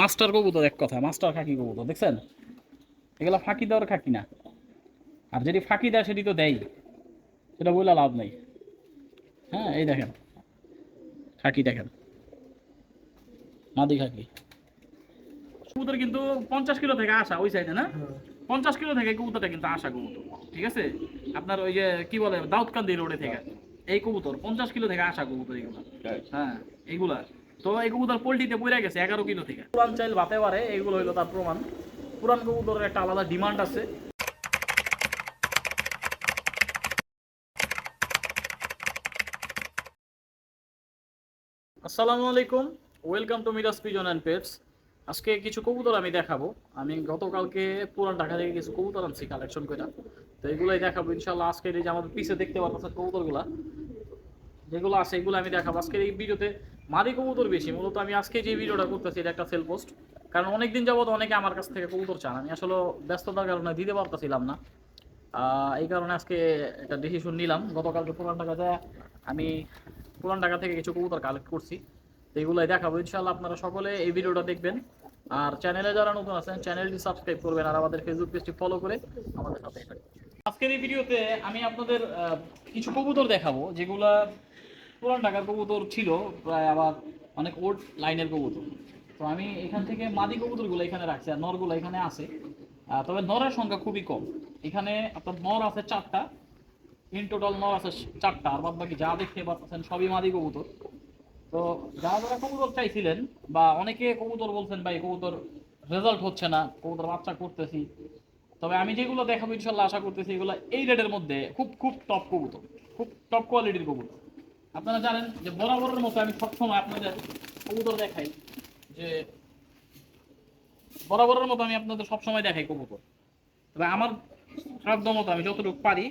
Master কবুতর এক কথা মাস্টার খাকি কবুতর দেখছেন? এগুলো ফাঁকি দেওয়ার খাকি না। আর যদি ফাঁকি দেয় সেটি তো দেয়। সেটা বলে লাভ নেই। হ্যাঁ এই দেখেন। খাকি দেখেন। মাদি খাকি। কবুতর কিন্তু পঞ্চাশ কিলো থেকে আসা ওই সাইডে না? পঞ্চাশ কিলো থেকে কবুতরটা কিন্তু আসা কবুতর ঠিক আছে? আপনার ওই যে কি বলে দাউদকান্দি রোডে থেকে। এই কবুতর পঞ্চাশ কিলো থেকে আসা কবুতর এগুলো। হ্যাঁ এইগুলা। তো এই কবুতর পোল্ট্রিতে পড়ে গেছে, এগারো কিলো থেকে। পুরান চাইল পারে এইগুলো হইল তার প্রমাণ। পুরান কবুতরের একটা আলাদা ডিমান্ড আছে। আসসালামু আলাইকুম, welcome to Miraj pigeon and pets আজকে কিছু কবুতর আমি দেখাবো। আমি গতকালকে পুরান ঢাকা থেকে কিছু কবুতর আনছি কালেকশন করে তো এগুলাই দেখাবো ইনশাল্লাহ আজকে এই যে আমাদের পিছে দেখতে পাচ্ছেন কবুতরগুলা। যেগুলো আছে এগুলো আমি দেখাবো। আজকের এই ভিডিওতে মাদি কবুতর বেশি। মূলত আমি আজকে যে ভিডিওটা করতেছি, এটা একটা সেল পোস্ট কারণ অনেকদিন যাবত অনেকে আমার কাছ থেকে কবুতর চান। আমি আসলে ব্যস্ততার কারণে দিতে পারতেছিলাম না। এই কারণে আজকে একটা ডিসিশন নিলাম। গতকালকে পুরান যায়, আমি পুরান টাকা থেকে কিছু কবুতর কালেক্ট করছি। তো এগুলোই দেখাবো। ইনশাল্লাহ আপনারা সকলে এই ভিডিওটা দেখবেন। আর চ্যানেলে যারা নতুন আছেন চ্যানেলটি সাবস্ক্রাইব করবেন আর আমাদের ফেসবুক পেজটি ফলো করে আমাদের সাথে আজকের এই ভিডিওতে আমি আপনাদের কিছু কবুতর দেখাবো, যেগুলা পুরান ঢাকার কবুতর ছিল, প্রায় আবার অনেক ওল্ড লাইনের কবুতর। তো আমি এখান থেকে মাদি কবুতরগুলো এখানে রাখছি আর নরগুলো এখানে আছে। তবে নরের সংখ্যা খুবই কম। এখানে আপনার নর আছে চারটা ইন টোটাল নর আছে চারটা, আর বাদ বাকি যা দেখতে পাচ্ছেন সবই মাদি কবুতর। তো যারা যারা কবুতর চাইছিলেন বা অনেকে কবুতর বলছেন, ভাই, কবুতর রেজাল্ট হচ্ছে না, কবুতর বাচ্চা করতেছি। তবে আমি যেগুলো দেখাবো, ইনশাল্লাহ আশা করতেছি এগুলো এই রেটের মধ্যে খুব খুব টপ কবুতর, খুব টপ কোয়ালিটির কবুতর। আপনারা জানেন যে বরাবরের মতো আমি সবসময় আপনাদের কবুতর দেখাই যে বরাবরের মতো আমি আপনাদের সবসময় দেখাই কবুতর। তবে আমার সাধ্য মতো আমি যতটুকু পারি,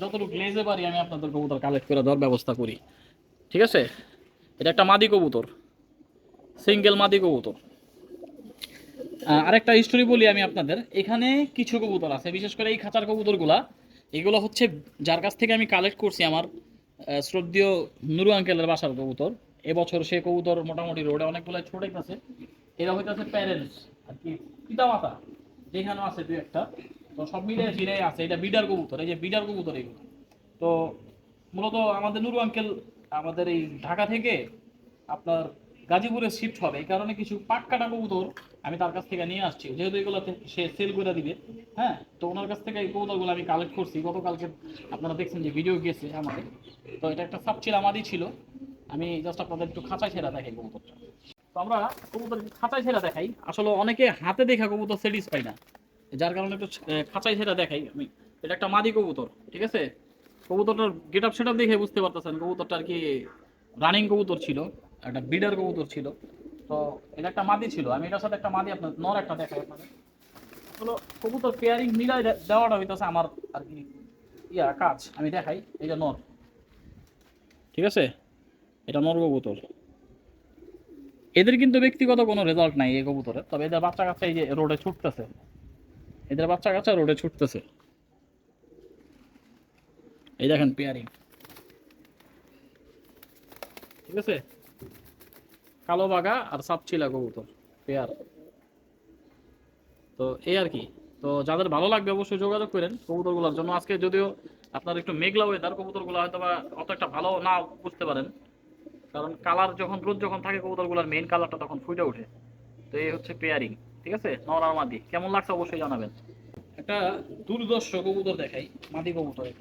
যতটুকু লেজে পারি আমি আপনাদের কবুতর কালেক্ট করে দেওয়ার ব্যবস্থা করি। ঠিক আছে? এটা একটা মাদি কবুতর সিঙ্গেল মাদি কবুতর। আরেকটা স্টোরি বলি আমি আপনাদের। এখানে কিছু কবুতর আছে, বিশেষ করে এই খাঁচার কবুতরগুলা। এগুলো হচ্ছে যার কাছ থেকে আমি কালেক্ট করছি আমার শ্রদ্ধেয় নুরু আঙ্কেলের বাসার কবুতর। এবছর সে কবুতর মোটামুটি রোডে অনেকগুলো ছোটাই আছে এরা হইতেছে প্যারেন্টস আর কি পিতা মাতা যেখানে আছে দুই একটা। তো সব মিলে ফিরে আছে, এটা বিডার কবুতর, এই যে বিডার কবুতর এইগুলো তো মূলত আমাদের নুরু আঙ্কেল, আমাদের এই ঢাকা থেকে আপনার গাজীপুরে শিফট হবে। এই কারণে কিছু পাক কাটা কবুতর আমি তার কাছ থেকে নিয়ে আসছি। যেহেতু এগুলো সে সেল করে দিবে হ্যাঁ? তো ওনার কাছ থেকে এই কবুতরগুলো আমি কালেক্ট করছি। গতকালকে আপনারা দেখছেন যে ভিডিও গিয়েছে আমাদের। তো এটা একটা সাবচিল আমারই ছিল। আমি জাস্ট আপনাদের একটু খাঁচাই ছেড়া দেখাই কবুতরটা। তো আমরা কবুতর খাঁচাই ছেড়া দেখাই। আসলে অনেকে হাতে দেখা কবুতর সেটিস স্যাটিসফাই না। যার কারণে একটু খাঁচাই ছেড়া দেখাই আমি। এটা একটা মাদি কবুতর, ঠিক আছে? কবুতরটার গেট আপ সেট দেখে বুঝতে পারতেছেন। কবুতরটা আর কি রানিং কবুতর ছিল। একটা বিডার কবুতর ছিল। তো এটা একটা মাদি ছিল। আমি এটার সাথে একটা মাদি, আপনার নর একটা দেখাই আপনাদের। হলো কবুতর পেয়ারিং মিলাই দেওয়াটা হইতেছে আমার আর কি ইয়া, কাজ। আমি দেখাই এটা নর। ঠিক আছে? এটা নর কবুতর। এদের কিন্তু ব্যক্তিগত কোনো রেজাল্ট নাই এই কবুতরের তবে এদের বাচ্চা কাচ্চা এই যে রোডে ছুটতেছে। এদের বাচ্চা কাচ্চা রোডে ছুটতেছে। এই দেখেন পেয়ারিং ঠিক আছে? কালো বাঘা আর সাপচিলা কবুতর, পেয়ার। তো এই আর কি। তো যাদের ভালো লাগবে অবশ্যই যোগাযোগ করেন কবুতরগুলোর জন্য। আজকে যদিও আপনার একটু মেঘলা ওয়েদার কবুতরগুলো হয়তো বা অত একটা ভালো না বুঝতে পারেন। কারণ কালার যখন রোদ যখন থাকে, কবুতরগুলোর মেইন কালারটা তখন ফুটে ওঠে। তো এই হচ্ছে পেয়ারিং ঠিক আছে? নর আর মাদি, কেমন লাগছে অবশ্যই জানাবেন। একটা দুর্দর্শ কবুতর দেখাই, মাদি কবুতর এই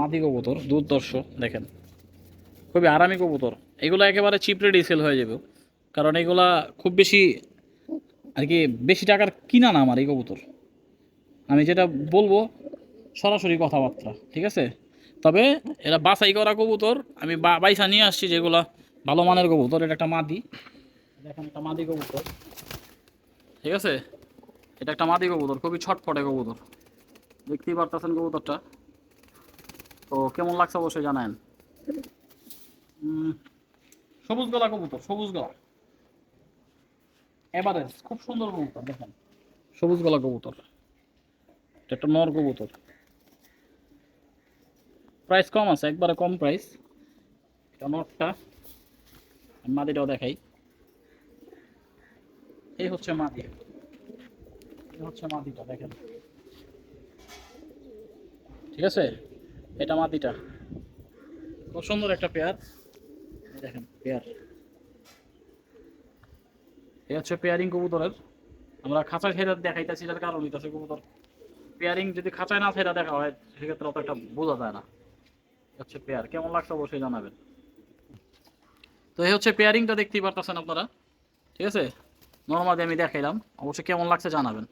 মাদি কবুতর, দুর্দর্শ, দেখেন। খুবই আরামি কবুতর। এগুলো একেবারে চিপ রেডি সেল হয়ে যাবে। কারণ এগুলা খুব বেশি আর কি, বেশি টাকার কিনা না আমার এই কবুতর। আমি যেটা বলব, সরাসরি কথাবার্তা, ঠিক আছে? তবে এটা বাছাই করা কবুতর, আমি বাইসা নিয়ে আসছি যেগুলা ভালো মানের কবুতর, এটা একটা মাদি। দেখেন একটা মাদি কবুতর, ঠিক আছে? এটা একটা মাদি কবুতর, খুবই ছটফটে কবুতর। দেখতেই পারতেছেন কবুতরটা। তো কেমন লাগছে অবশ্যই জানায়েন। সবুজ গলা কবুতর, সবুজ গলা। এভারেজ খুব সুন্দর কবুতর, দেখেন। সবুজ গলা কবুতর। একটা নর কবুতর। প্রাইস কম আছে, একবারে কম প্রাইস এটা আমি মাদিটাও দেখাই। এই হচ্ছে মাদি। হচ্ছে মাদিটা, দেখেন। ঠিক আছে? এটা মাদিটা। খুব সুন্দর একটা পেয়ার দেখেন, পেয়ার। এই হচ্ছে পেয়ারিং কবুতরের। আমরা খাঁচা ছেড়ে দেখাইতেছি, এটার কারণ হইতেছে কবুতর। পেয়ারিং যদি খাঁচায় না দেখা হয়, সেক্ষেত্রে অত একটা বোঝা যায় না। হচ্ছে পেয়ার। কেমন লাগছে অবশ্যই জানাবেন। তো হচ্ছে পেয়ারিংটা দেখতেই পারতেছেন আপনারা। ঠিক আছে? নর্মালি আমি দেখাইলাম। অবশ্যই কেমন লাগছে জানাবেন।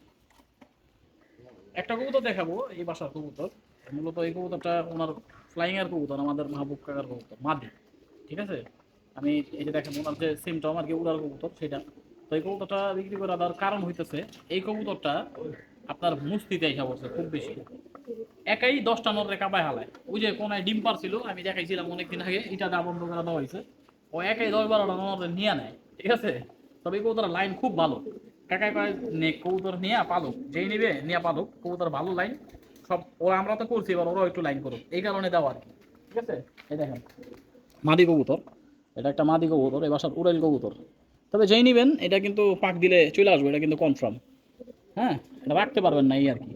একটা কবুতর দেখাবো, এই বাসার কবুতর। মূলত এই কবুতরটা ওনার ফ্লাইং এর কবুতর, আমাদের মাহবুব কাকার কবুতর, মাদি। ঠিক আছে? আমি এই যে দেখেন ওনার যে সিমটম আর কি উড়ার কবুতর, সেটা। তো এই কবুতরটা বিক্রি করে দেওয়ার কারণ হইতেছে, এই কবুতরটা আপনার মুস্তিতে হিসাব হচ্ছে খুব বেশি। একাই দশটা নরে কাবায় হালায়। ওই যে কোনায় ডিম পারছিল, আমি দেখাইছিলাম অনেকদিন আগে, এটা দা বন্ধ করে দেওয়া হয়েছে। ও একাই দশ বারোটা নরে নিয়ে নেয়, ঠিক আছে? তবে এই কবুতরের লাইন খুব ভালো। কাকায় কয়, নে, কবুতর নিয়ে পালুক, যেই নিবে নিয়ে পালুক, কবুতর ভালো লাইন সব ওরা আমরা তো করছি, এবার ওরাও একটু লাইন করুক। এই কারণে দেওয়া আর কি, ঠিক আছে? এই দেখেন, মাদি কবুতর। এটা একটা মাদি কবুতর এই বাসার উড়াইল কবুতর। তবে যেই নিবেন, এটা কিন্তু পাক দিলে চলে আসবে, এটা কিন্তু কনফার্ম হ্যাঁ এটা রাখতে পারবেন না এই আর কি।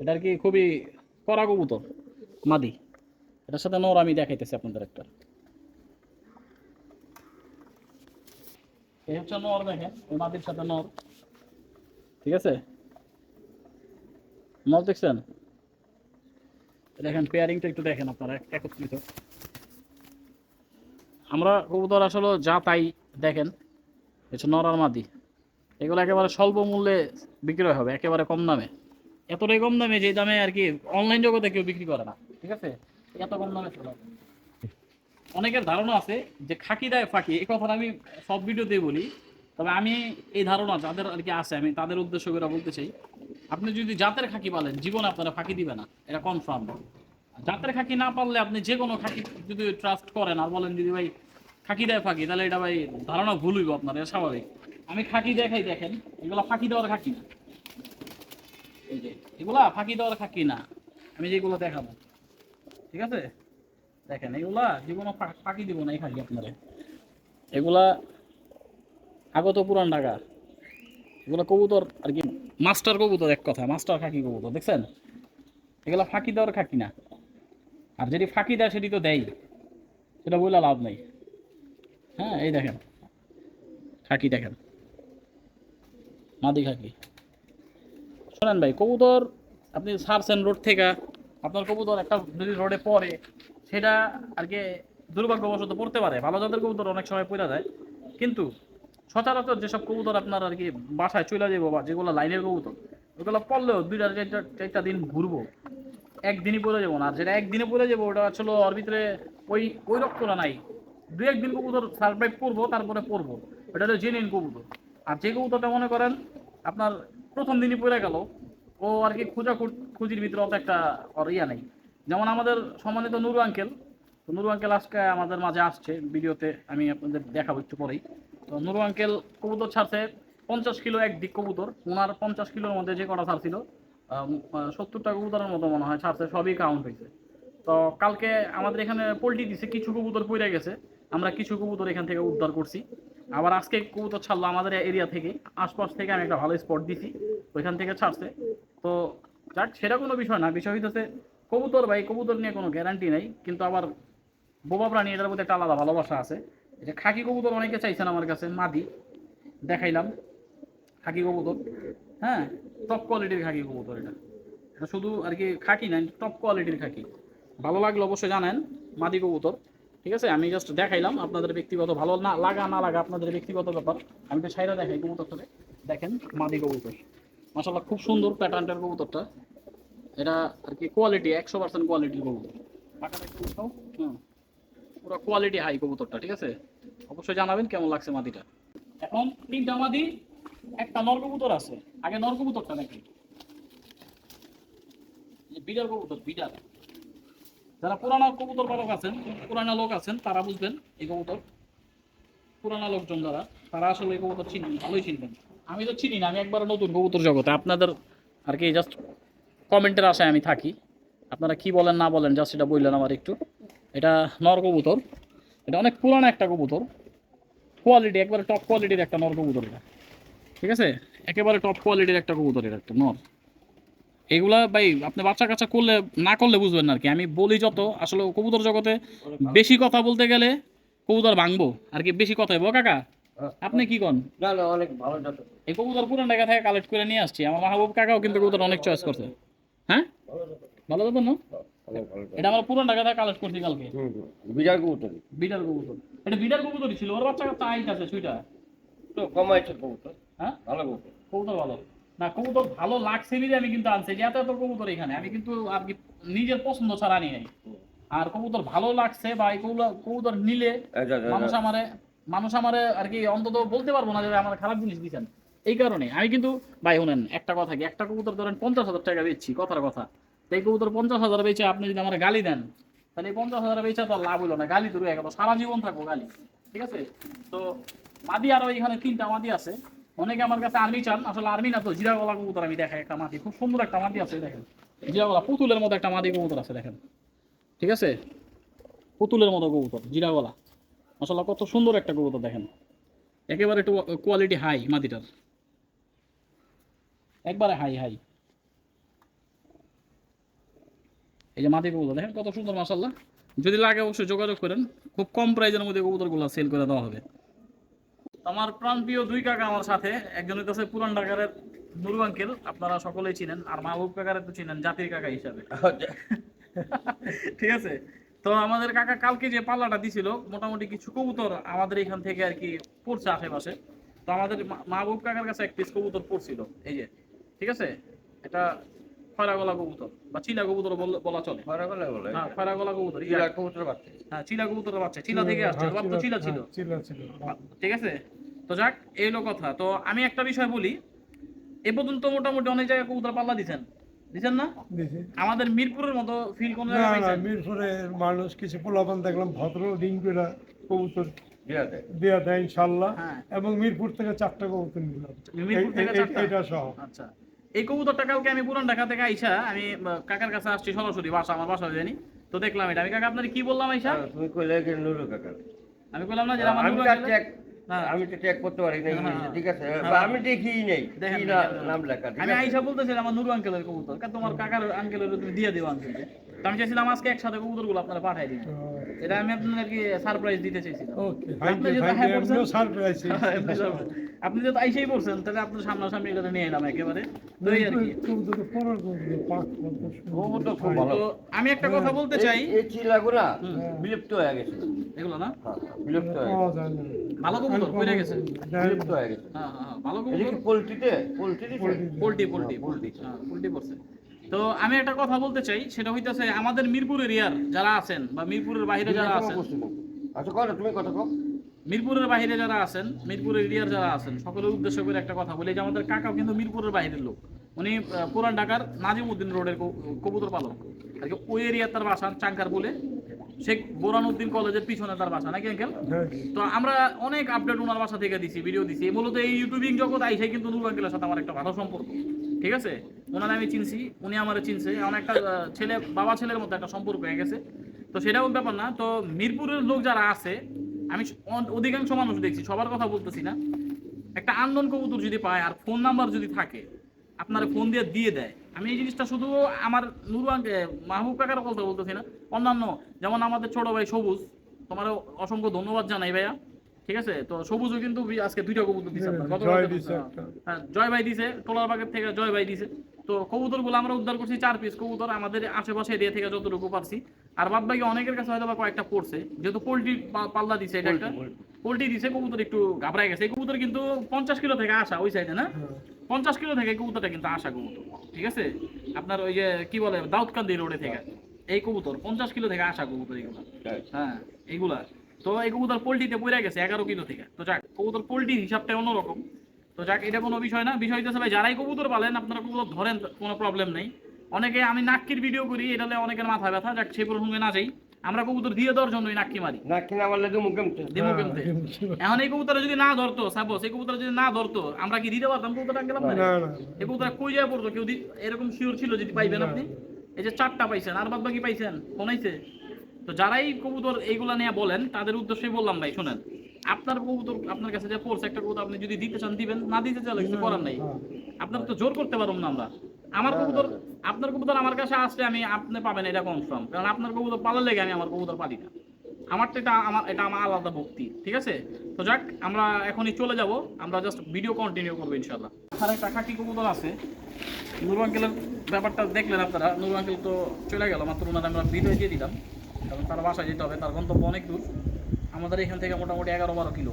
এটা আর কি খুবই কড়া কবুতর, মাদি। এটার সাথে নর আমি দেখাইতেছি আপনাদের একটা। এই হচ্ছে নর দেখেন মাদির সাথে নর। ঠিক আছে? নর দেখছেন? দেখেন পেয়ারিংটা একটু দেখেন আপনারা, একত্রিত। আমরা কবুতর আসলে যা তাই দেখেন, হচ্ছে নর আর মাদি। এগুলো একেবারে স্বল্প মূল্যে বিক্রয় হবে, একেবারে কম দামে। এতটাই কম দামে যে দামে আর কি অনলাইন জগতে কেউ বিক্রি করে না, ঠিক আছে? এত কম দামে অনেকের ধারণা আছে যে খাকি দেয় ফাঁকি, এই কথাটা আমি সব ভিডিওতেই বলি। তবে আমি এই ধারণা যাদের আর কি আছে, আমি তাদের উদ্দেশ্য করে বলতে চাই, আপনি যদি জাতের খাকি পালেন, জীবন আপনারা ফাঁকি দিবে না, এটা কনফার্ম জাতের খাকি না পারলে আপনি যে কোনো খাকি যদি ট্রাস্ট করেন আর বলেন যদি ভাই খাকি দেয় ফাঁকি, তাহলে এটা ভাই ধারণা ভুল হইব আপনার, এটা স্বাভাবিক। আমি খাকি দেখাই দেখেন, এগুলো ফাঁকি দেওয়ার খাকি না। এই যে, এগুলা ফাঁকি দেওয়ার খাকি না। আমি যেগুলো দেখাবো, ঠিক আছে? দেখেন, এগুলা জীবনে ফাঁকি দিব না এই খাকি আপনারে। এগুলা আগত পুরান ঢাকা। এগুলো কবুতর আর কি, মাস্টার কবুতর এক কথা, মাস্টার খাকি কবুতর, দেখছেন? এগুলা ফাঁকি দেওয়ার খাকি না। আর যদি ফাঁকি দেয় সেটি তো দেয় সেটা বলে লাভ নেই। হ্যাঁ এই দেখেন। খাকি দেখেন। মাদি খাকি। শোনেন ভাই, কবুতর আপনি ছাড়ছেন রোড থেকে আপনার কবুতর একটা যদি রোডে পড়ে, সেটা আর কি দুর্ভাগ্যবশত পড়তে পারে। ভালো জাতের কবুতর অনেক সময় পড়ে যায়। কিন্তু সচরাচর যেসব কবুতর আপনার আর কি বাসায় চলে যাব বা যেগুলো লাইনের কবুতর, ওগুলো পড়লেও দুইটা চারটা চারটা দিন ঘুরবো। একদিনই পড়ে যাব না। আর যেটা একদিনে পড়ে যাব, ওটা আসলে ওর ভিতরে ওই ওই রক্তটা নাই। দু একদিন কবুতর সার্ভাইভ করব, তারপরে পড়ব এটা হলো জেনুইন কবুতর। আর যে কবুতরটা মনে করেন আপনার প্রথম দিনই পড়ে গেল, ও আর কি খোঁজা খুঁজির ভিতরে অত একটা ওর ইয়া নেই। যেমন আমাদের সম্মানিত নুরু আঙ্কেল তো নুরু আঙ্কেল আজকে আমাদের মাঝে আসছে, ভিডিওতে আমি আপনাদের দেখাবো একটু পরেই। তো নুরু আঙ্কেল কবুতর ছাড়ছে পঞ্চাশ কিলো এক দিক কবুতর, ওনার পঞ্চাশ কিলোর মধ্যে যে কটা ছাড়ছিল সত্তরটা কবুতরের মতো মনে হয় ছাড়ছে, সবই কাউন্ট হয়েছে। তো কালকে আমাদের এখানে পোলট্রি দিছে, কিছু কবুতর পড়ে গেছে। আমরা কিছু কবুতর এখান থেকে উদ্ধার করছি। আবার আজকে কবুতর ছাড়লো আমাদের এরিয়া থেকে। আশপাশ থেকে আমি একটা ভালো স্পট দিছি, ওইখান থেকে ছাড়ছে। তো যাক, সেটা কোনো বিষয় না। বিষয় হইতেছে, কবুতর ভাই, কবুতর নিয়ে কোনো গ্যারান্টি নেই। কিন্তু আবার বোবা প্রাণী এটার মধ্যে একটা আলাদা ভালোবাসা আছে। এটা খাকি কবুতর অনেকে চাইছেন আমার কাছে, মাদি, দেখাইলাম। খাকি কবুতর হ্যাঁ টপ কোয়ালিটির খাকি কবুতর এটা। এটা শুধু আর কি খাকি না টপ কোয়ালিটির খাকি। ভালো লাগলে অবশ্যই জানেন, মাদি কবুতর। ঠিক আছে? আমি জাস্ট দেখাইলাম আপনাদের ব্যক্তিগত ভালো না লাগা না লাগা আপনাদের ব্যক্তিগত ব্যাপার। আমি তো ছাইরা দেখাই কবুতর থেকে দেখেন, মাদি কবুতর। মাসাল্লাহ খুব সুন্দর প্যাটার্নটার কবুতরটা। এটা আর কি কোয়ালিটি একশো পার্সেন্ট কোয়ালিটির কবুতর। হুম। পুরো কোয়ালিটি হাই কবুতরটা, ঠিক আছে? অবশ্যই জানাবেন কেমন লাগছে মাদিটা। এখন তিনটা মাদি, একটা নর কবুতর আছে। আগে নর কবুতরটা নাকি বিডার কবুতর বিডার যারা পুরানা কবুতর পালক আছেন, পুরানা লোক আছেন, তারা বুঝবেন এই কবুতর। পুরানা লোকজন যারা, তারা আসলে এই কবুতর চিনবেন ভালোই চিনবেন। আমি তো চিনি না, আমি একবার নতুন কবুতর জগতে। আপনাদের আর কি জাস্ট কমেন্টের আশায় আমি থাকি। আপনারা কি বলেন, না বলেন জাস্ট এটা বললেন আমার একটু। এটা নর কবুতর। এটা অনেক পুরানো একটা কবুতর। কোয়ালিটি একবারে টপ কোয়ালিটির একটা নর কবুতর এটা। ঠিক আছে? একেবারে টপ কোয়ালিটির একটা কবুতর এটা একটা নর। এগুলা ভাই আপনি বাচ্চা কাচ্চা করলে না করলে বুঝবেন না আর কি। আমি বলি যত আসলে কবুতর জগতে বেশি কথা বলতে গেলে কবুতর ভাঙবো। আর কি বেশি কথা বো কাকা আপনি কি কন? না না অনেক ভালো এই কবুতর পুরান ঢাকা থেকে কালেক্ট করে নিয়ে আসছি। আমার মাহবুব কাকাও কিন্তু কবুতর অনেক চয়েস করছে। হ্যাঁ? ভালো তো না? এটা আমরা পুরান ঢাকা থেকে কালেক্ট করছি কালকে। হুম কবুতর। বিটার কবুতর। এটা বিটার কবুতরই ছিল। ওর বাচ্চা কাচ্চা আইট আছে সুইটা তো কমাইছে কবুতর। হ্যাঁ? ভালো কবুতর। কবুতর ভালো। না কবুতর ভালো লাগছে আমি কিন্তু আনছি। যে এত এত কবুতর এখানে। আমি কিন্তু আর কি নিজের পছন্দ ছাড়া আনি নাই। আর কবুতর ভালো লাগছে বা এই কবুতর- নিলে মানুষ আমারে মানুষ আমারে আর কি অন্তত বলতে পারব না যে আমার খারাপ জিনিস দিচ্ছেন এই কারণে আমি কিন্তু ভাই শুনেন একটা কথা কি? একটা কবুতর ধরেন পঞ্চাশ হাজার টাকা বেচছি কথার কথা। এই কবুতর পঞ্চাশ হাজার বেচে আপনি যদি আমার গালি দেন তাহলে এই পঞ্চাশ হাজার বেচে তো আর লাভ হলো না। গালি তো রয়ে গেল। সারা জীবন থাকব গালি। ঠিক আছে? তো মাদি আরও এখানে তিনটা মাদি আছে। অনেকে আমার কাছে আর্মি চান, আসলে আর্মি না তো জিরা গলা কবুতর আমি দেখাই একটা মাটি। খুব সুন্দর একটা মাদি আছে, দেখেন। জিরা গলা পুতুলের মতো একটা মাদি কবুতর আছে, দেখেন। ঠিক আছে? পুতুলের মতো কবুতর জিরা গলা মশলা কত সুন্দর একটা কবুতর, দেখেন। একেবারে একটু কোয়ালিটি হাই মাটিটার। একবারে হাই হাই এই যে মাটি কবুতর, দেখেন কত সুন্দর মাসাল্লাহ যদি লাগে অবশ্যই যোগাযোগ করেন, খুব কম প্রাইজের মধ্যে কবুতরগুলো সেল করে দেওয়া হবে। আমার প্রাণপ্রিয় দুই কাকা আমার সাথে একজন হইতেছে পুরান ঢাকার নুরু আঙ্কেল আপনারা সকলেই চিনেন আর মাহবুব কাকারে তো চিনেন জাতির কাকা হিসাবে। ঠিক আছে? তো আমাদের কাকা কালকে যে পাল্লাটা দিছিল মোটামুটি কিছু কবুতর আমাদের এখান থেকে আর কি পড়ছে আশেপাশে। তো আমাদের মা- মাহবুব কাকার কাছে এক পিস কবুতর পড়ছিল এই যে ঠিক আছে? এটা খয়রা গলা কবুতর বা চিলা কবুতর বল- বলা চলে। ভালো বলে হ্যাঁ কবুতর এই কবুতর বাচ্চা। হ্যাঁ চিলা কবুতর বাচ্চা চিলা থেকে আসছে বাপ তো চিলা ছিল চিলা ছিল। ঠিক আছে? তো যাক এই হলো কথা। তো আমি একটা বিষয় বলি এ পর্যন্ত মোটামুটি অনেক জায়গায় কবুতর পাল্লা দিছেন। দিছেন না? আমাদের মিরপুরের মতো ফিল কোন জায়গায় মিরপুরে মানুষ কিছু পোলাপান দেখলাম ভদ্র রিং করে কবুতর বিরাট দেয়। ইনশাল্লাহ হ্যাঁ। এবং মিরপুর থেকে চারটা কবুতর নিলাম। মিরপুর এই- থেকে এই- চারটা? এটা সহ। আচ্ছা। এই কবুতরটা কালকে আমি পুরান ঢাকা থেকে আইসা আমি কাকার কাছে আসছি সরাসরি বাসা আমার বাসা জানি তো দেখলাম এটা। আমি কাকা আপনার কি বললাম আইসা? তুমি কইলে নুরু কাকা। আমি বললাম না যে আমার নুরু হ্যাঁ। আমি তো চেক করতে পারি না হ্যাঁ। ঠিক আছে? হ্যাঁ, আমি দেখি নাই। নাম লেখা আমি আইসা বলতেছিলাম আমার নুরু আঙ্কেলের কবুতর। তোমার কাকার আঙ্কেলের তুমি দিয়ে দেবো আঙ্কেলকে আমি চাইছিলাম আজকে একসাথে কবুতরগুলো আপনারা পাঠাই দিন। এটা আমি আপনাদেরকে সারপ্রাইজ দিতে চাইছিলাম। ওকে সারপ্রাইজ আপনি যেহেতু আইসাই পড়ছেন তাহলে আপনার সামনাসামনি এটা নিয়ে এলাম একেবারে। আমি একটা কথা বলতে চাই। এই- চিলাগুলা বিলুপ্ত হয়ে গেছে। এগুলো না? হ্যাঁ, বিলুপ্ত হয়ে গেছে। ভালো কবুতর পড়ে গেছে। বিলুপ্ত হয়ে গেছে। হ্যাঁ হ্যাঁ হ্যাঁ, ভালো কবুতর। পোল্ট্রিতে? পোল্ট্রি দিছে? পোল্ট্রি। পোল্ট্রি হ্যাঁ, পোল্ট্রি। পোল্ট্রি। হ্যাঁ পড়ছে তো আমি একটা কথা বলতে চাই সেটা হইতাছে আমাদের মিরপুর এরিয়ার যারা আছেন বা মিরপুরের বাইরে যারা আছেন। আচ্ছা কর তুমি কথা কও। মিরপুরের বাইরে যারা আছেন মিরপুর এরিয়ার যারা আছেন সকলের উদ্দেশ্য করে একটা কথা বলি। যে আমাদের কাকাও কিন্তু মিরপুরের বাইরের লোক। উনি পুরান ঢাকার নাজিমউদ্দিন রোডের কবুতর পালক। আর কি ওই এরিয়ার তার বাসা চাঙ্কার বলে। শেখ বোরানুদ্দিন কলেজের পিছনে তার বাসা নাকি আঙ্কেল? হ্যাঁ। তো আমরা অনেক আপডেট ওনার বাসা থেকে দিছি ভিডিও দিছি। মূলত এই ইউটিউবিং জগৎ আইসে কিন্তু নুরু আঙ্কেলের সাথে আমার একটা ভালো সম্পর্ক। ঠিক আছে? ওনার আমি চিনছি উনি আমার চিনছে। আমার একটা ছেলে বাবা ছেলের মতো একটা সম্পর্ক হয়ে গেছে। তো সেটাও ব্যাপার না। তো মিরপুরের লোক যারা আছে আমি অধিকাংশ মানুষ দেখছি সবার কথা বলতেছি না। একটা আন্দোলন কবুতর যদি পায় আর ফোন নাম্বার যদি থাকে আপনার ফোন দিয়ে দিয়ে দেয়। আমি এই জিনিসটা শুধু আমার নুরু মাহবুব কাকার কথা বলতেছি না। অন্যান্য যেমন আমাদের ছোট ভাই সবুজ তোমার অসংখ্য ধন্যবাদ জানাই ভাইয়া। ঠিক আছে? তো সবুজও কিন্তু আজকে দুইটা কবুতর দিছে একটা। হ্যাঁ জয় ভাই দিছে টোলার বাগের থেকে জয় ভাই দিছে। তো কবুতরগুলো আমরা উদ্ধার করছি চার পিস কবুতর আমাদের আশেপাশে এরিয়া থেকে যতটুকু পারছি। আর বাদ বাকি অনেকের কাছে হয়তো বা কয়েকটা পড়ছে যেহেতু পোল্ট্রি পাল্লা দিছে এটা একটা। পোল্ট্রি দিছে কবুতর একটু ঘাবড়ায় গেছে। এই কবুতর কিন্তু পঞ্চাশ কিলো থেকে আসা ওই সাইডে না? পঞ্চাশ কিলো থেকে কবুতরটা কিন্তু আসা কবুতর। ঠিক আছে? আপনার ওই যে কি বলে দাউদকান্দি রোডে থেকে। এই কবুতর পঞ্চাশ কিলো থেকে আসা কবুতর এগুলো। হ্যাঁ। এইগুলা। তো এই কবুতর পোল্ট্রিতে পড়ে গেছে এগারো কিলো থেকে। তো যাক কবুতর পোল্ট্রির হিসাবটা অন্যরকম। তো যাক এটা কোনো বিষয় না। বিষয় হইতেছে ভাই যারাই কবুতর পালেন আপনারা কবুতর ধরেন কোনো প্রবলেম নেই। অনেকে আমি নাক্কির ভিডিও করি এটা হলে অনেকের মাথা ব্যথা যাক সেই প্রসঙ্গে না যাই। আমরা কবুতর দিয়ে দেওয়ার জন্যই নাক্কি মারি। না তো মুখে মুখে দিমু কেমতে? এখন এই কবুতর যদি না ধরতো সাপোজ এই কবুতর যদি না ধরতো আমরা কি দিতে পারতাম কবুতরটা গেলাম না না এই কবুতর কই যায় পড়তো? কেউ এরকম শিওর ছিল যদি পাইবেন আপনি? এই যে চারটা পাইছেন আর বাদ বাকি পাইছেন কোনাইছে তো যারাই কবুতর এইগুলা নিয়ে বলেন তাদের উদ্দেশ্যে বললাম ভাই শোনেন। আপনার কবুতর আপনার কাছে যে পড়ছে একটা কবুতর আপনি যদি দিতে চান দিবেন। না দিতে চাইলে কিছু করার নাই। আপনার তো জোর করতে পারব না আমরা। আমার কবুতর আপনার কবুতর আমার কাছে আসলে আমি আপনি পাবেন এটা কনফার্ম কারণ আপনার কবুতর পালার লেগে আমি আমার কবুতর পালি না। আমারটা এটা আমার এটা আমার আলাদা ভক্তি ঠিক আছে? তো যাক আমরা এখনই চলে যাব। আমরা জাস্ট ভিডিও কন্টিনিউ করব ইনশাল্লাহ আর একটা খাকি কবুতর আছে। নুরু আঙ্কেলের ব্যাপারটা দেখলেন আপনারা। নুরু আঙ্কেল তো চলে গেল মাত্র ওনার আমরা বিদায় দিয়ে দিলাম। কারণ তার বাসায় যেতে হবে তার গন্তব্য অনেক দূর। আমাদের এখান থেকে মোটামুটি এগারো বারো কিলো।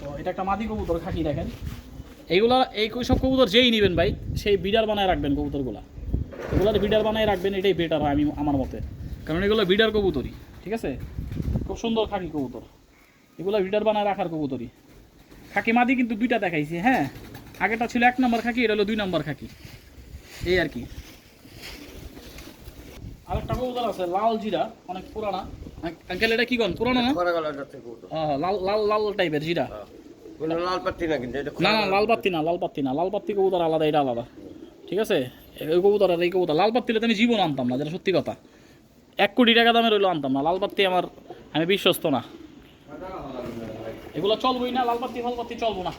তো এটা একটা মাদি কবুতর খাকি দেখেন। এইগুলা, এই সব কবুতর যেই নেবেন ভাই, সেই বিডার বানায় রাখবেন কবুতরগুলা। এগুলার বিডার বানায় রাখবেন, এটাই বেটার হয় আমি, আমার মতে। কারণ এগুলো বিডার কবুতরই, ঠিক আছে? খুব সুন্দর খাকি কবুতর। এগুলো বিডার বানায় রাখার কবুতরই। খাকি মাদি কিন্তু দুইটা দেখাইছি হ্যাঁ? আগেটা ছিল এক নম্বর খাকি এটা হলো দুই নম্বর খাকি এই আর কি। আরেকটা কবুতর আছে লাল জিরা অনেক পুরানা। আঙ্কেল এটা কি কন? পুরানো না? কবুতর। আহ, লাল লাল লাল টাইপের জিরা। হ্যাঁ। লাল পাত্তি না কিন্তু না না লাল পাত্তি না লাল পাত্তি না লাল পাত্তি কবুতর আলাদা এটা আলাদা। ঠিক আছে? এই কবুতর আর এই কবুতর লাল পাত্তিলে তো আমি জীবন আনতাম না যেটা সত্যি কথা। এক কোটি টাকা দামের হইল আনতাম না লাল পাত্তি আমার আমি বিশ্বস্ত না। এগুলো চলবোই না লাল পাত্তি ফাল পাত্তি চলবো না।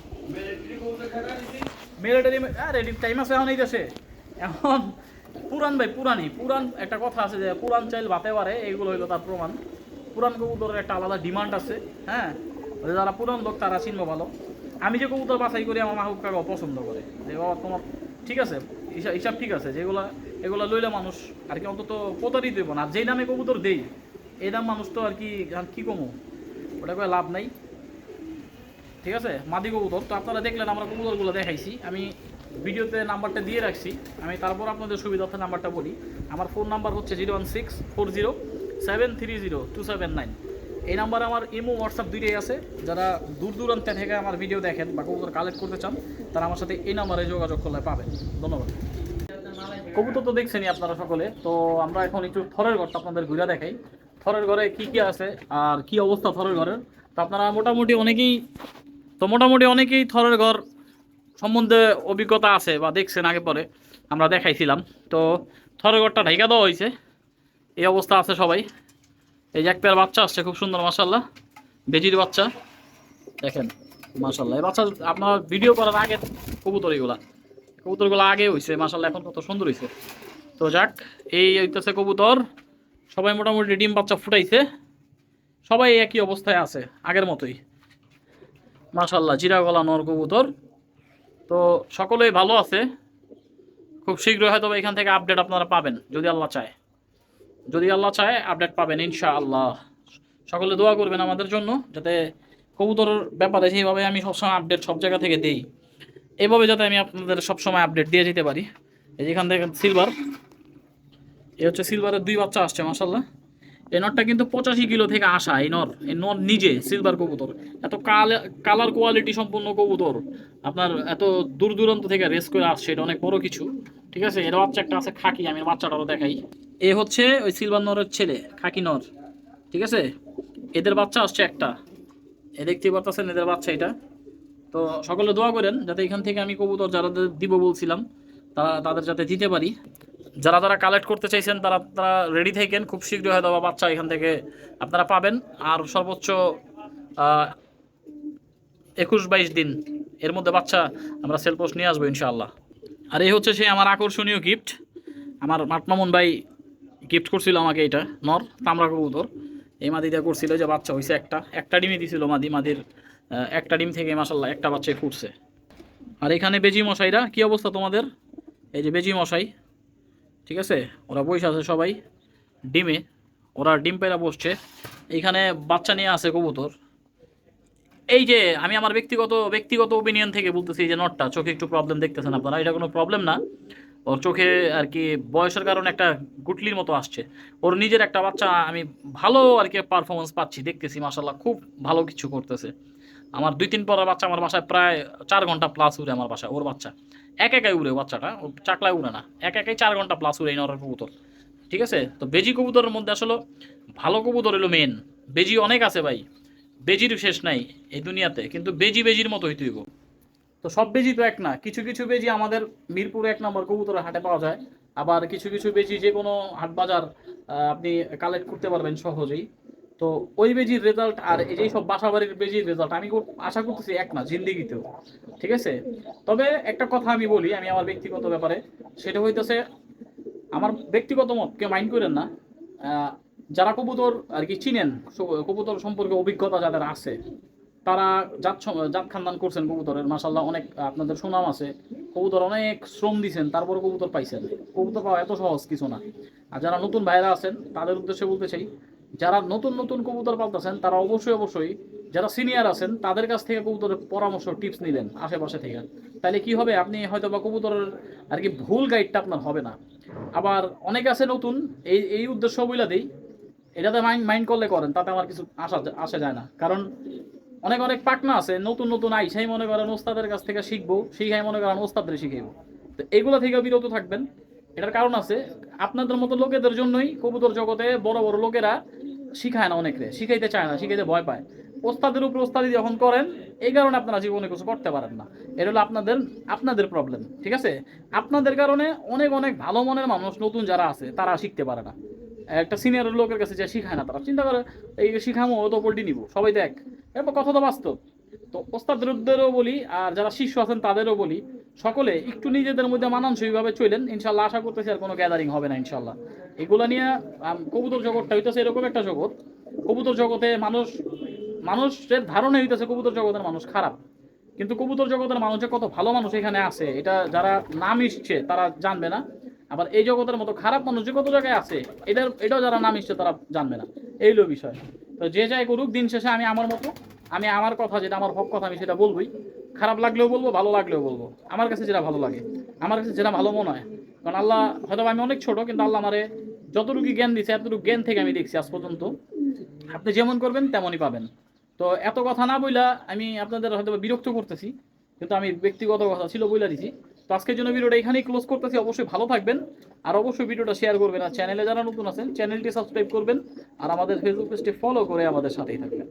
মিলিটারি আরে টাইম আছে এখন এই দেশে। এখন পুরান ভাই পুরানি পুরান একটা কথা আছে যে পুরান চাইল বাতে পারে, এইগুলো হইল তার প্রমাণ। পুরান কবুতরের একটা আলাদা ডিমান্ড আছে হ্যাঁ? যারা পুরাণ লোক, তারা চিনবো ভালো। আমি যে কবুতর বাছাই করি, আমার মাহুব কাকা পছন্দ করে। যে, বাবা, তোমার ঠিক আছে হিসাব ঠিক আছে, যেগুলা, এগুলা লইলে মানুষ আর কি অন্তত প্রতারিত দেবো না। যেই দামে কবুতর দেই, এই দাম মানুষ তো আর কি কি কমো? ওটা করে লাভ নাই। ঠিক আছে? মাদি কবুতর। তো আপনারা দেখলেন, আমরা কবুতরগুলো দেখাইছি। আমি ভিডিওতে নাম্বারটা দিয়ে রাখছি। আমি তারপর আপনাদের সুবিধার্থে নাম্বারটা বলি। আমার ফোন নাম্বার হচ্ছে zero one six four zero seven three zero two seven nine. এই নাম্বারে আমার ইমো, হোয়াটসঅ্যাপ দুইটাই আছে। যারা দূর দূরান্ত থেকে আমার ভিডিও দেখেন বা কবুতর কালেক্ট করতে চান, তারা আমার সাথে এই নাম্বারে যোগাযোগ করলে পাবেন। ধন্যবাদ। কবুতর তো দেখছেনই আপনারা সকলে। তো আমরা এখন একটু থরের ঘরটা আপনাদের ঘুরে দেখাই। থরের ঘরে কি কি আছে আর কি অবস্থা থরের ঘরের? তো আপনারা মোটামুটি অনেকেই, তো মোটামুটি অনেকেই থরের ঘর সম্বন্ধে অভিজ্ঞতা আছে বা দেখছেন আগে পরে, আমরা দেখাইছিলাম। তো থরের ঘরটা ঢাইকা দেওয়া হয়েছে। এই অবস্থা আছে সবাই। এই এক পেয়ার বাচ্চা আসছে, খুব সুন্দর মাসাল্লাহ বেজির বাচ্চা। দেখেন মাসাল্লাহ এই বাচ্চা আপনার ভিডিও করার আগে কবুতর এগুলা কবুতরগুলো আগে হয়েছে মাসাল্লাহ এখন কত সুন্দর হয়েছে তো যাক, এই হইতেছে কবুতর। সবাই মোটামুটি ডিম বাচ্চা ফুটাইছে। সবাই একই অবস্থায় আছে, আগের মতোই। মাশাল্লাহ জিরা গলা নর কবুতর। তো সকলেই ভালো আছে? খুব শীঘ্রই হয়তো এখান থেকে আপডেট আপনারা পাবেন, যদি আল্লাহ চায়। যদি আল্লাহ চায় আপডেট পাবেন ইনশা আল্লাহ সকলে দোয়া করবেন আমাদের জন্য, যাতে কবুতরের ব্যাপারে যেভাবে আমি সবসময় আপডেট সব জায়গা থেকে দিই এইভাবে যাতে আমি আপনাদের সবসময় আপডেট দিয়ে যেতে পারি। এই যেখান থেকে সিলভার এই হচ্ছে সিলভারের দুই বাচ্চা আসছে মাসাল্লাহ এই নটটা কিন্তু পঁচাশি কিলো থেকে আসা এই নর এই নর নিজে সিলভার কবুতর। এত কালার কোয়ালিটি সম্পূর্ণ কবুতর। আপনার এত দূর দূরান্ত থেকে রেস করে আসছে, এটা অনেক বড় কিছু। ঠিক আছে? এর বাচ্চা একটা আছে, খাকি, আমি বাচ্চাটারও দেখাই। এ হচ্ছে ওই সিলভার নরের ছেলে, খাকি নর। ঠিক আছে? এদের বাচ্চা আসছে একটা। এ দেখতেই পারতেছেন এদের বাচ্চা এটা। তো সকলে দোয়া করেন, যাতে এখান থেকে আমি কবুতর যারা দিব বলছিলাম, তারা তাদের যাতে দিতে পারি। যারা যারা কালেক্ট করতে চাইছেন, তারা তারা রেডি থাকেন। খুব শীঘ্রই হয়তো বাচ্চা এখান থেকে আপনারা পাবেন। আর সর্বোচ্চ একুশ বাইশ দিন এর মধ্যে বাচ্চা আমরা সেল পোস্ট নিয়ে আসব ইনশাআল্লাহ। আর এই হচ্ছে সেই আমার আকর্ষণীয় গিফট আমার মাটমামুন ভাই গিফট করছিল আমাকে এটা, নর, তামরা কবুতর। এই মাদিটা করছিল যে বাচ্চা হয়েছে একটা একটা ডিমই দিছিল মাদি। মাদির একটা ডিম থেকে মাসাল্লাহ একটা বাচ্চাই ফুটছে। আর এখানে বেজি মশাইরা, কি অবস্থা তোমাদের? এই যে বেজি মশাই ঠিক আছে? ওরা বসে আছে সবাই ডিমে। ওরা ডিম পেরা বসছে। এইখানে বাচ্চা নিয়ে আছে কবুতর। এই যে আমি আমার ব্যক্তিগত ব্যক্তিগত ওপিনিয়ন থেকে বলতেছি যে নটটা, চোখে একটু প্রবলেম দেখতেছেন আপনারা, এটা কোনো প্রবলেম না। ওর চোখে আর কি বয়সের কারণে একটা গুটলির মতো আসছে। ওর নিজের একটা বাচ্চা, আমি ভালো আর কি পারফরমেন্স পাচ্ছি, দেখতেছি মাসাল্লাহ খুব ভালো কিছু করতেছে। আমার দুই তিন পরের বাচ্চা আমার বাসায় প্রায় চার ঘণ্টা প্লাস উড়ে আমার বাসায়, ওর বাচ্চা। এক একাই উড়ে বাচ্চাটা চাকলায় উড়ে না। এক একাই চার ঘণ্টা প্লাস উড়ে নরের কবুতর। ঠিক আছে? তো বেজি কবুতরের মধ্যে আসলে ভালো কবুতর হলো মেন বেজি অনেক আছে ভাই। বেজির শেষ নাই এই দুনিয়াতে, কিন্তু বেজি বেজির মতো হইতে হইব তো সব বেজি তো এক না। কিছু কিছু বেজি আমাদের মিরপুরে এক নম্বর কবুতরের হাটে পাওয়া যায়। আবার কিছু কিছু বেজি যে কোনো হাট বাজার আপনি কালেক্ট করতে পারবেন সহজেই। তো ওই বেজির রেজাল্ট আর এই যে সব বাসাবাড়ির বেজির রেজাল্ট আমি আশা করতেছি এক না জিন্দিগিতেও। ঠিক আছে? তবে একটা কথা আমি বলি আমি আমার ব্যক্তিগত ব্যাপারে। সেটা হইতেছে আমার ব্যক্তিগত মত কেউ মাইন্ড করেন না। যারা কবুতর আর কি চিনেন কবুতর সম্পর্কে অভিজ্ঞতা যাদের আছে তারা জাত জাত খানদান করছেন কবুতরের। মাসাল্লাহ অনেক আপনাদের সুনাম আছে। কবুতর অনেক শ্রম দিছেন তারপরে কবুতর পাইছেন। কবুতর পাওয়া এত সহজ কিছু না। আর যারা নতুন ভাইরা আছেন তাদের উদ্দেশ্যে বলতে চাই যারা নতুন নতুন কবুতর পালতেছেন, তারা অবশ্যই অবশ্যই যারা সিনিয়র আছেন, তাদের কাছ থেকে কবুতরের পরামর্শ টিপস নিলেন আশেপাশে থেকে। তাহলে কি হবে? আপনি হয়তো বা কবুতরের আর কি ভুল গাইডটা আপনার হবে না। আবার অনেক আছে নতুন, এই এই উদ্দেশ্য বইলা দেই। এটাতে মাইন্ড মাইন্ড করলে করেন, তাতে আমার কিছু আসা আসা যায় না। কারণ অনেক অনেক পাকনা আছে, নতুন নতুন আইসাই মনে করেন ওস্তাদের কাছ থেকে শিখব, শিখাই মনে করেন ওস্তাদের শিখাইব। তো এগুলো থেকে বিরত থাকবেন। এটার কারণ আছে, আপনাদের মতো লোকেদের জন্যই কবুতর জগতে বড় বড় লোকেরা শিখায় না অনেকে, শিখাইতে চায় না, শিখাইতে ভয় পায়। ওস্তাদের উপর ওস্তাদি যখন করেন, এই কারণে আপনারা জীবনে কিছু করতে পারেন না। এটা হলো আপনাদের আপনাদের প্রবলেম ঠিক আছে? আপনাদের কারণে অনেক অনেক ভালো মনের মানুষ নতুন যারা আছে, তারা শিখতে পারে না। একটা সিনিয়র লোকের কাছে যে শিখায় না, তারা চিন্তা করে, এই শিখামো তো পোল্ট্রি নিব। সবাই দেখ এরপর কথা তো বাস্তব। তো ওস্তাদদেরও বলি আর যারা শিষ্য আছেন তাদেরও বলি, সকলে একটু নিজেদের মধ্যে মানানসইভাবে চলেন ইনশাল্লাহ আশা করতেছি আর কোনো গ্যাদারিং হবে না ইনশাল্লাহ এগুলো নিয়ে কবুতর জগৎটা হইতেছে এরকম একটা জগৎ। কবুতর জগতে মানুষ, মানুষের ধারণা হইতেছে কবুতর জগতের মানুষ খারাপ। কিন্তু কবুতর জগতের মানুষ যে কত ভালো মানুষ এখানে আছে, এটা যারা নাম ইসছে তারা জানবে না। আবার এই জগতের মতো খারাপ মানুষ যে কত জায়গায় আছে এটার এটাও যারা নাম ইসছে তারা জানবে না। এই হলো বিষয়। তো যে যাই করুক, দিন শেষে আমি আমার মতো আমি আমার কথা যেটা, আমার হক কথা আমি সেটা বলবোই। খারাপ লাগলেও বলব, ভালো লাগলেও বলব। আমার কাছে যেটা ভালো লাগে, আমার কাছে যেটা ভালো মনে হয়। কারণ আল্লাহ হয়তো আমি অনেক ছোট, কিন্তু আল্লাহ আমারে যতটুকু জ্ঞান দিচ্ছে এতটুকু জ্ঞান থেকে আমি দেখছি আজ পর্যন্ত। আপনি যেমন করবেন, তেমনই পাবেন। তো এত কথা না বইলা আমি আপনাদের হয়তো বিরক্ত করতেছি, কিন্তু আমি ব্যক্তিগত কথা ছিল বইলা দিছি। তো আজকের জন্য ভিডিওটা এখানেই ক্লোজ করতেছি। অবশ্যই ভালো থাকবেন। আর অবশ্যই ভিডিওটা শেয়ার করবেন। আর চ্যানেলে যারা নতুন আছেন চ্যানেলটি সাবস্ক্রাইব করবেন। আর আমাদের ফেসবুক পেজটি ফলো করে আমাদের সাথেই থাকবেন।